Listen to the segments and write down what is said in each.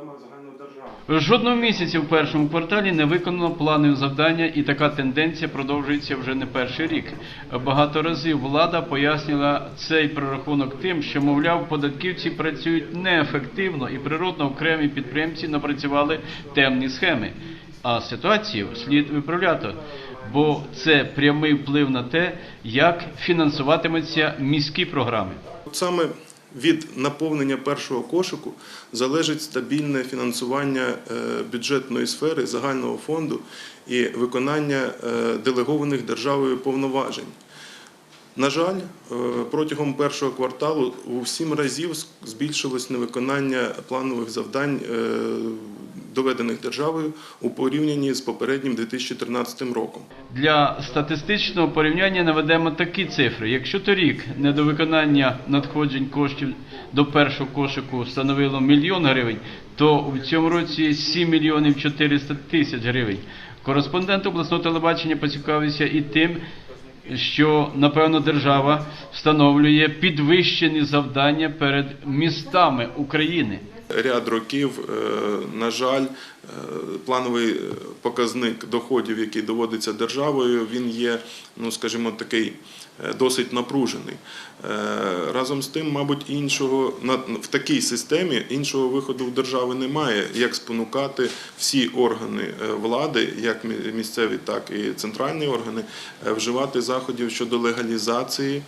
проблема загальної. Жодного місяця в першому кварталі не виконано плани завдання, і така тенденція продовжується вже не перший рік. Багато разів влада пояснила цей прорахунок тим, що, мовляв, податківці працюють неефективно і природно окремі підприємці напрацювали темні схеми. А ситуацію слід виправляти, бо це прямий вплив на те, як фінансуватимуться міські програми. Саме від наповнення першого кошику залежить стабільне фінансування е, бюджетної сфери загального фонду і виконання е, делегованих державою повноважень. На жаль, е, протягом першого кварталу у сім разів збільшилось невиконання планових завдань, е, доведених державою у порівнянні з попереднім 2013 роком. Для статистичного порівняння наведемо такі цифри. Якщо торік недовиконання надходжень коштів до першого кошику становило мільйон гривень, то в цьому році 7 мільйонів 400 тисяч гривень. Кореспондент обласного телебачення поцікавився і тим, що напевно держава встановлює підвищені завдання перед містами України. Ряд років, е, на жаль, е, плановий показник доходів, який доводиться державою, він є, ну скажімо, такий е, досить напружений. Разом з тим, мабуть, іншого в такій системі іншого виходу в держави немає, як спонукати всі органи влади, як місцеві, так і центральні органи, вживати заходів щодо легалізації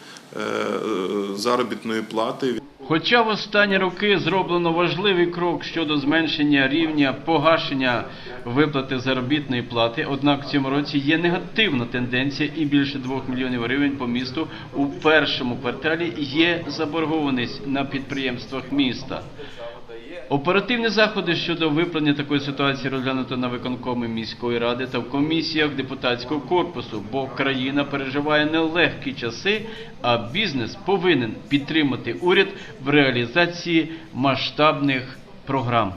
заробітної плати. Хоча в останні роки зроблено важливий крок щодо зменшення рівня погашення виплати заробітної плати, однак в цьому році є негативна тенденція і більше 2 мільйонів гривень по місту у першому кварталі є заборгованість на підприємствах міста. Оперативні заходи щодо виправлення такої ситуації розглянуто на виконкомі міської ради та в комісіях депутатського корпусу, бо країна переживає нелегкі часи, а бізнес повинен підтримати уряд в реалізації масштабних програм.